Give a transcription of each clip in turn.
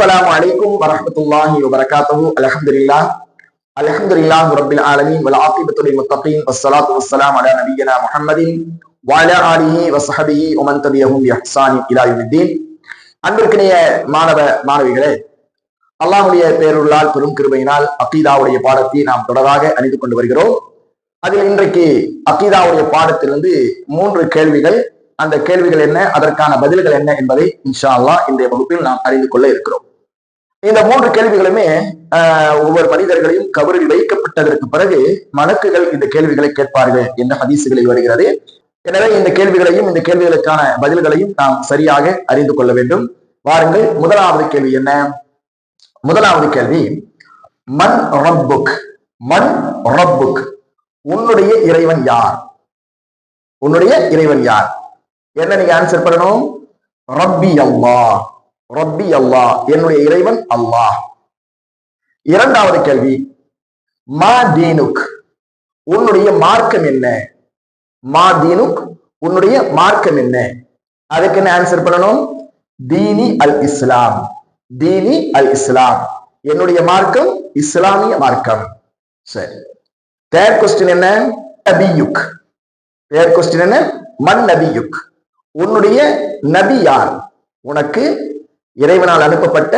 السلام عليكم ورحمة الله وبركاته الحمد لله الحمد لله رب العالمين والعاقبة للمتقين والصلاة والسلام على نبينا محمد وعلى آله وصحبه ومن تبعهم بإحسان إلى يوم الدين அன்பிற்கினிய மாணவ மாணவிகளே அல்லாஹுடைய பேருள்ளால் பெரும் கிருபையினால் அக்கீதாவுடைய பாடத்தை நாம் தொடராக அணிந்து கொண்டு வருகிறோம் அதில் இன்றைக்கு அக்கீதாவுடைய பாடத்திலிருந்து மூன்று கேள்விகள் அந்த கேள்விகள் என்ன அதற்கான பதில்கள் என்ன என்பதை இன்ஷா அல்லாஹ் இன்றைய வகுப்பில் நாம் அறிந்து கொள்ள இருக்கிறோம் இந்த மூன்று கேள்விகளுமே ஆஹ், ஒவ்வொரு மனிதர்களையும் கபரில் வைக்கப்பட்டதற்கு பிறகு மலக்குகள் இந்த கேள்விகளை கேட்பார்கள் என்ற ஹதீசுகளில் வருகிறது. எனவே இந்த கேள்விகளையும் இந்த கேள்விகளுக்கான பதில்களையும் நாம் சரியாக அறிந்து கொள்ள வேண்டும். வாருங்கள் முதலாவது கேள்வி என்ன? முதலாவது கேள்வி மண் ரப்புக் மண் ரப்புக் உன்னுடைய இறைவன் யார்? உன்னுடைய இறைவன் யார்? என்ன நீங்க ஆன்சர் பண்ணணும்? ரப்பி அல்லாஹ். ரப்பி அல்லாஹ் என்னுடைய இறைவன் அல்லாஹ். இரண்டாவது கேள்வி மா தீனுக் உன்னுடைய மார்க்கம் என்ன? மா தீனுக் உன்னுடைய மார்க்கம் என்ன? அதுக்கு என்ன ஆன்சர் பண்ணணும்? தீனி அல் இஸ்லாம் தீனி அல் இஸ்லாம். என்னுடைய மார்க்கம் இஸ்லாமிய மார்க்கம். சரி. தேர்ட் கொஸ்டின் என்ன? நபியுக். தேர்ட் கொஸ்டின் என்ன? மன் நபியுக். உன்னுடைய நபி யார்? உனக்கு இறைவனால் அனுப்பப்பட்ட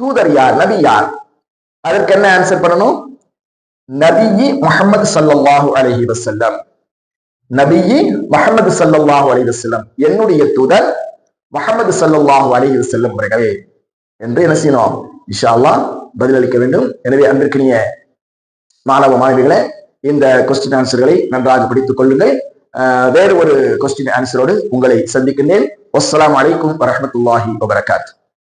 தூதர் யார்? நபி யார்? அதற்கு என்ன ஆன்சர் பண்ணணும்? நபியி முகமது ஸல்லல்லாஹு அலஹி வசல்லம் நபியி முகமது ஸல்லல்லாஹு அலி வசல்லம் என்னுடைய தூதர் முகமது ஸல்லல்லாஹு அலைஹி வசல்லம் அவர்களே. என்று என்ன செய்யணும்? இன்ஷா பதிலளிக்க வேண்டும். எனவே அன்பிற்கினிய மாணவ மாணவிகளை இந்த கொஸ்டின் ஆன்சர்களை நன்றாக படித்துக் கொள்ளுங்கள். வேறு ஒரு கொஸ்டின் ஆன்சரோடு உங்களை சந்திக்கின்றேன். அஸ்லாம் வலைக்கும் வரமத்துல்லாஹி வபரகாத்து